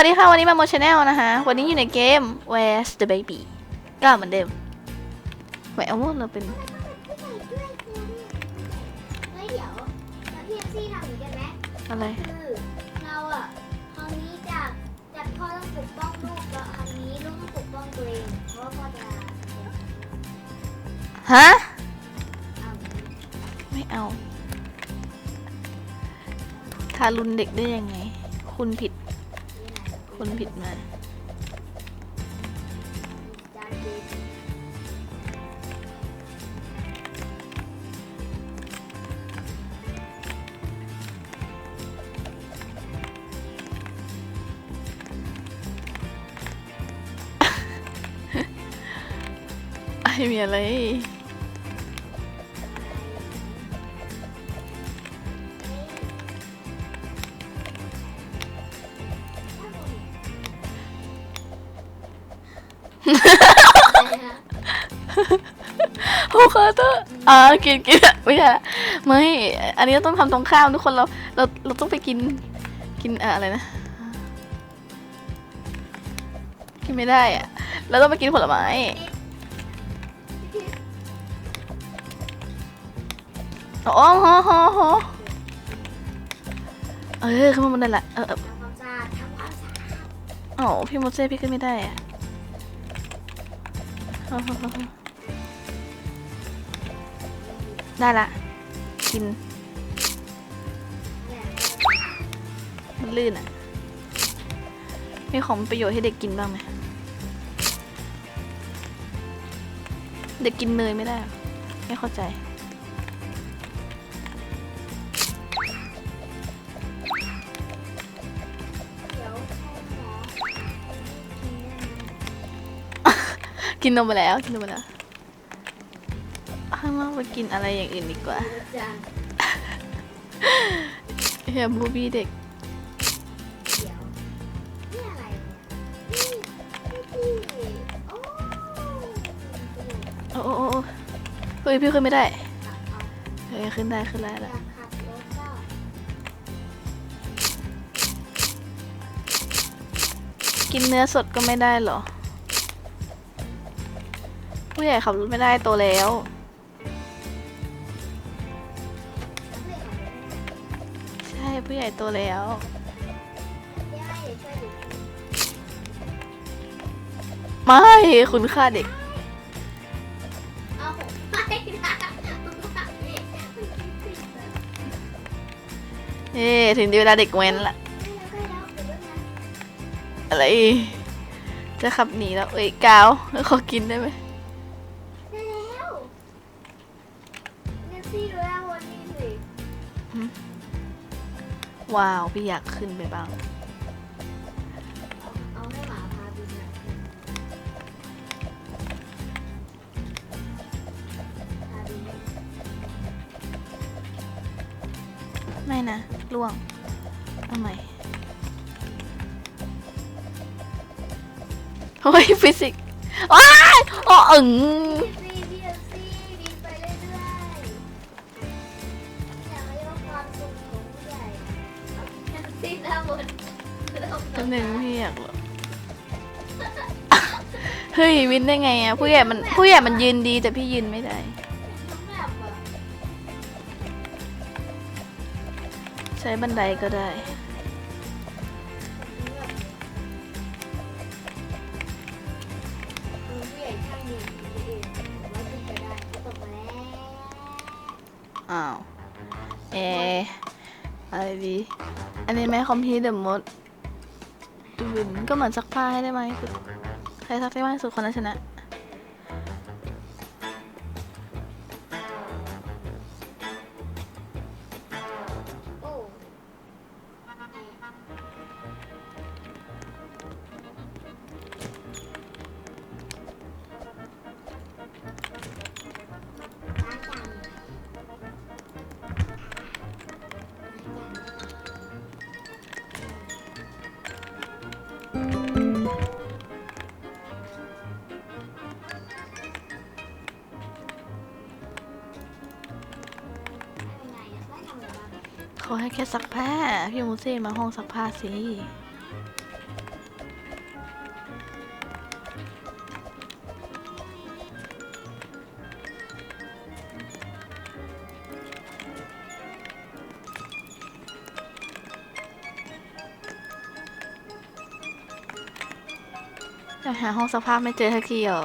วัสดีค่ะ วันนี้มาโมชแนลนะคะ วันนี้อยู่ในเกม Where's the baby ก็เหมือนเดิมแหววเราเป็นเฮ้ยเดี๋ยวแล้วพี่เอฟซีทำอย่างนี้กันไหมอะไร คือเราอะครั้งนี้จากจากพ่อต้องปกป้องลูกแล้วครั้งนี้ลูกต้องปกป้องตัวเองเพราะว่าพ่อจะฮะ เอาไม่เอาทารุณเด็กได้ยังไง คุณผิด คุณผิดมาจานเด็กไม่มีอะไร โอ้ขอโทษอ่ากินกินไม่ใช่ละไม่ อันนี้ต้องทำตรงข้ามทุกคนเราเราเราต้องไปกินกินอะอะไรนะ กินไม่ได้อะเราต้องไปกินผลไม้อ๋อฮอฮอฮอเออขึ้นมาบนได้ละเออเออทำความสะอาดทำความสะอาดอ๋อพี่โมเซ่พี่ขึ้นไม่ได้อะ ได้ละ กินเนี่ยมันลื่นอะ มีของประโยชน์ให้เด็กกินบ้างไหม เด็กกินเนยไม่ได้เหรอไม่เข้าใจเดี๋ยวให้หมอกินได้ไหมกินนมไปแล้ว กินนมไปแล้ว ข้างนอกไปกินอะไรอย่างอื่นดีกว่าจานเฮียบูบี้เด็กเดี๋ยวนี่อะไรเนี่ยนี่นี่พี่โอ้โอ้โอ้โอ้เฮ้ยพี่ขึ้นไม่ได้เอาเฮ้ยขึ้นได้ขึ้นได้อแล้วยากขับรถก็กินเนื้อสดก็ไม่ได้เหรอ ผู้ใหญ่ขับรถไม่ได้โตแล้ว ผู้ใหญ่โตแล้วไม่คุณค่าเด็กเอ๊ถึงเวลาเด็กเว้นละอะไร จะขับหนีแล้ว เอ้ยกาว ขอกินได้ไหม ว้าว พี่อยากขึ้นไปบ้างไม่นะล่วงเอาใหม่เฮ้ยฟิสิกส์ว้ายอ๋ออึ๋งากหรอเฮ้ยวินได้ไงอะผู้ใหญ่มันผู้ใหญ่มันยืนดีแต่พี่ยืนไม่ได้ ใช้บันไดก็ได้อ้าวเอออะไรดีอันนี้ไหมคอมพิวเตอร์มด ดื่น ก็เหมือนซักผ้าให้ได้ไหมากที่สุด ใครซักได้มากที่สุดคนนั้นชนะ แค่ซักผ้า พี่มูซี่มาห้องซักผ้าสิจะหาห้องสักผ้าไม่เจอทักทีเหรอ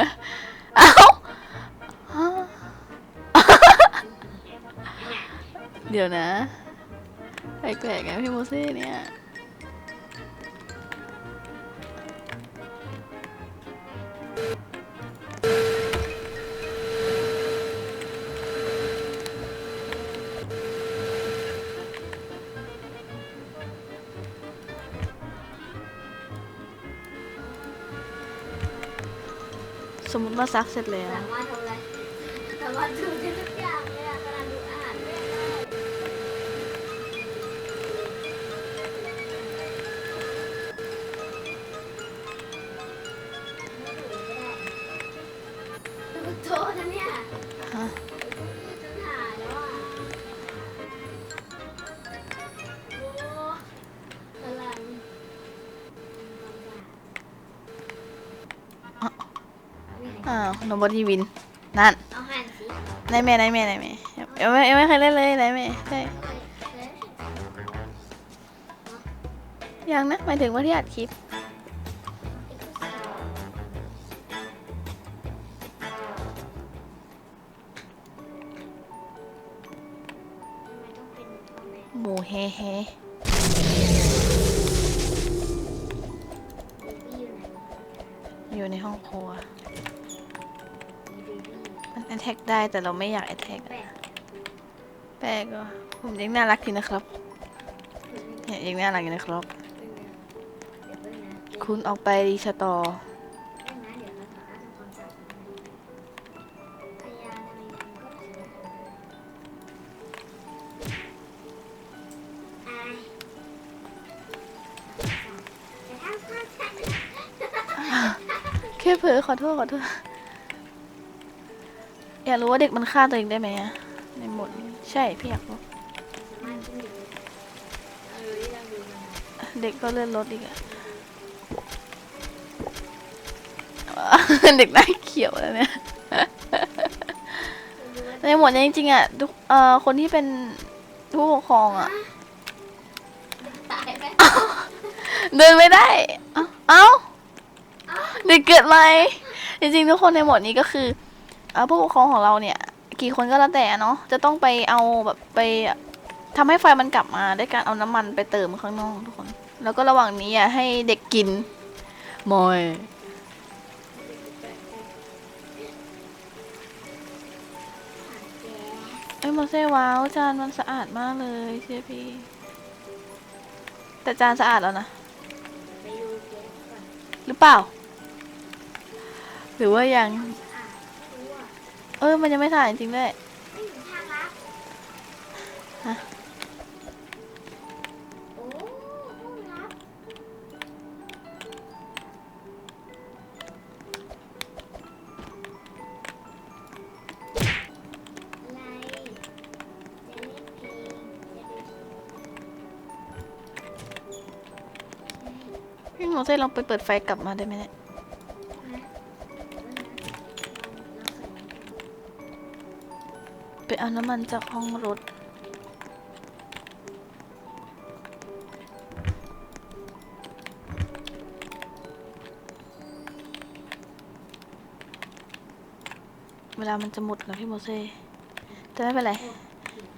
นะเอ้าเดี๋ยวนะแปลกๆไงพี่โมเซ่เนี่ย สมมติว่าซักเสร็จแล้ว สามารถทำอะไรสามารถดู อ้าว nobody win นั่นเอาหันสินายแม่นายแม่นายแม่เอ้ยไม่เอ้ยไม่เคยเล่นเลยนายแม่ใช่เฮ้ยเฮ้ยยังนะหมายถึงว่าที่อัดคลิปหมูเฮเฮอยู่ในห้องครัว มัน attack ได้แต่เราไม่อยาก attack อะแปลกอะผมยังน่ารักดีนะครับเนี่ยยังน่ารักอยู่นะครับ คุณออกไปรีสตอร์แค่เผลอขอโทษขอโทษ อยากรู้ว่าเด็กมันฆ่าตัวเองได้ไหมอะในหมดนี้ใช่พี่อยากรู้เด็กก็เลื่อนรถอีกอะเด็กหน้าเขียวแล้วเนี่ยในหมดนี้จริงๆอะทุกเอ่อคนที่เป็นผู้ปกครองอะเดินไม่ได้เอ้าเด็กเกิดใหม่จริงๆทุกคนในหมดนี้ก็คือ ผู้ปกครองของเราเนี่ย กี่คนก็แล้วแต่เนาะจะต้องไปเอาแบบไปทำให้ไฟมันกลับมาด้วยการเอาน้ำมันไปเติมข้างนอกทุกคน แล้วก็ระหว่างนี้อะให้เด็กกินมอยเอ้ยโมเซ่ว้าวจานมันสะอาดมากเลยเชียพี่แต่จานสะอาดแล้วนะไปดูเกมก่อนหรือเปล่า หรือว่ายังอะตัวเออมันยังไม่ถ่ายจริงๆด้วยไม่ถึงทางลับฮะโอ้ห้องลับอะไรจะเล่นเพลงจะดูพี่โมเซ่ลองไปเปิดไฟกลับมาได้ไหมเนี่ย เอาน้ำมันจากห้องรถ เวลามันจะหมดแล้วพี่โมเซ่แต่ไม่เป็นไร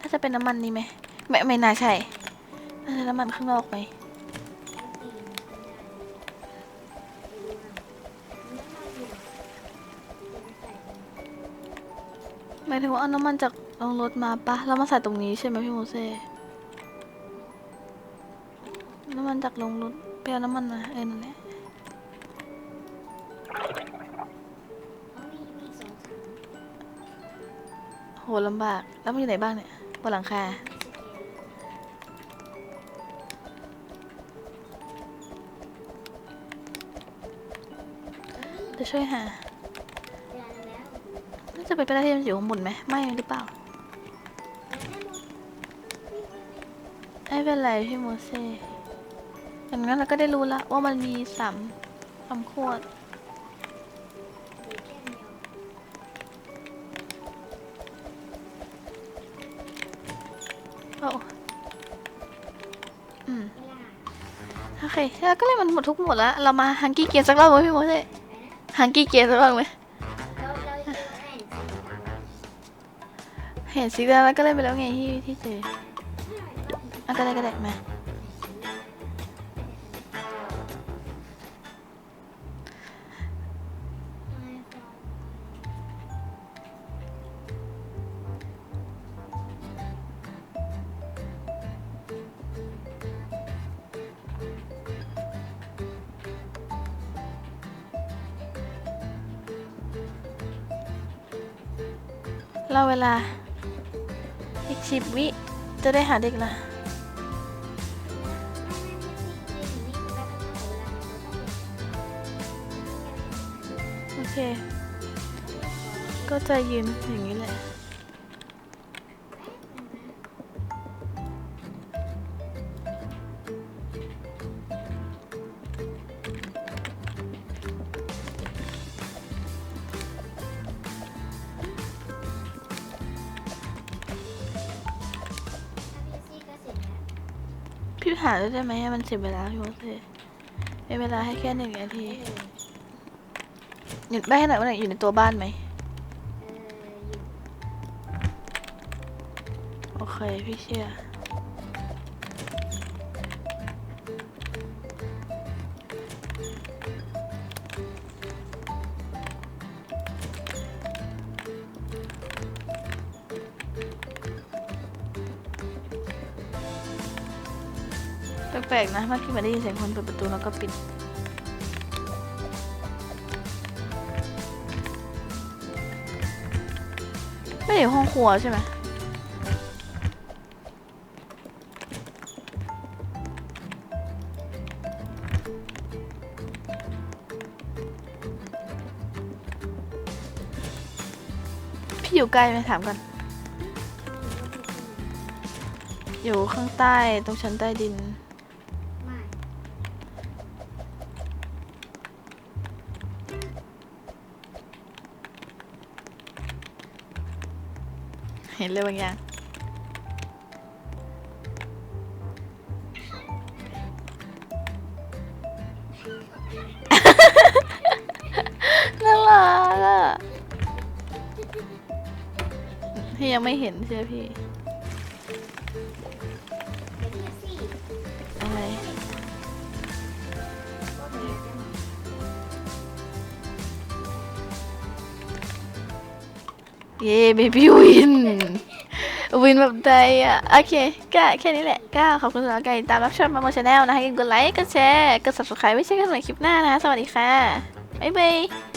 ถ้าจะเป็นน้ำมันนี่ไหม ไม่ไม่น่าใช่ น่าจะน้ำมันข้างนอกไหมหมายถึงว่าเอาน้ำมันจาก โรงรถมาปะแล้วมาใส่ตรงนี้ใช่ไหมพี่โมเซ่น้ำมันจากโรงรถไปเอาน้ำมันมาเออนั่นแหละโหลำบาก แล้วมันอยู่ไหนบ้างเนี่ยบนหลังคาจะช่วยหา น่าจะเป็นไปได้ที่มันอยู่ข้างบนไหม ไม่หรือเปล่า ไม่เป็นไรพี่โมเซ่อย่างนั้นเราก็ได้รู้ละวว่ามันมีสามสามขวดโอ้อืม โอเคแล้วก็เลยมันหมดทุกหมดละเรามาฮังกี้เกียร์สักรอบไหมพี่โมเซ่ฮังกี้เกียร์สักรอบไหมเห็นสีแดงแล้วก็เล่นไปแล้วไงที่ที่เจ อะก็ได้ก็ได้มาเราเวลาอีกสิบวิจะได้หาเด็กละ ก็จะยืนอย่างนี้แหละพี่หาได้ไหมให้มันเสียเวลาพี่โมเซ่เป็นเวลาให้แค่หนึ่งนาที อยู่ได้ขนว่าไหนอยู่ในตัวบ้านไหมโอเคพี่เชื่อแปลกๆนะเมื่อกี้มาได้ยินเสียงคนเปิดประตูแล้วก็ปิด ไม่ได้อยู่ห้องครัวใช่ไหมพี่อยู่ใกล้ไหมถามกันอยู่ข้างใต้ตรงชั้นใต้ดิน เห็นเลยบางอย่าง น่ารักอะ พี่ยังไม่เห็นใช่ไหมพี่ เย้เบบี้วิน วินแบบใดอะ โอเค ก็แค่นี้แหละ ก็ขอบคุณสำหรับการติดตามรับชมมาโมชแนลนะคะอย่าลืมกดไลค์ กดแชร์ กด subscribe ไว้เจอกันใหม่คลิปหน้านะคะสวัสดีค่ะ บ๊ายบาย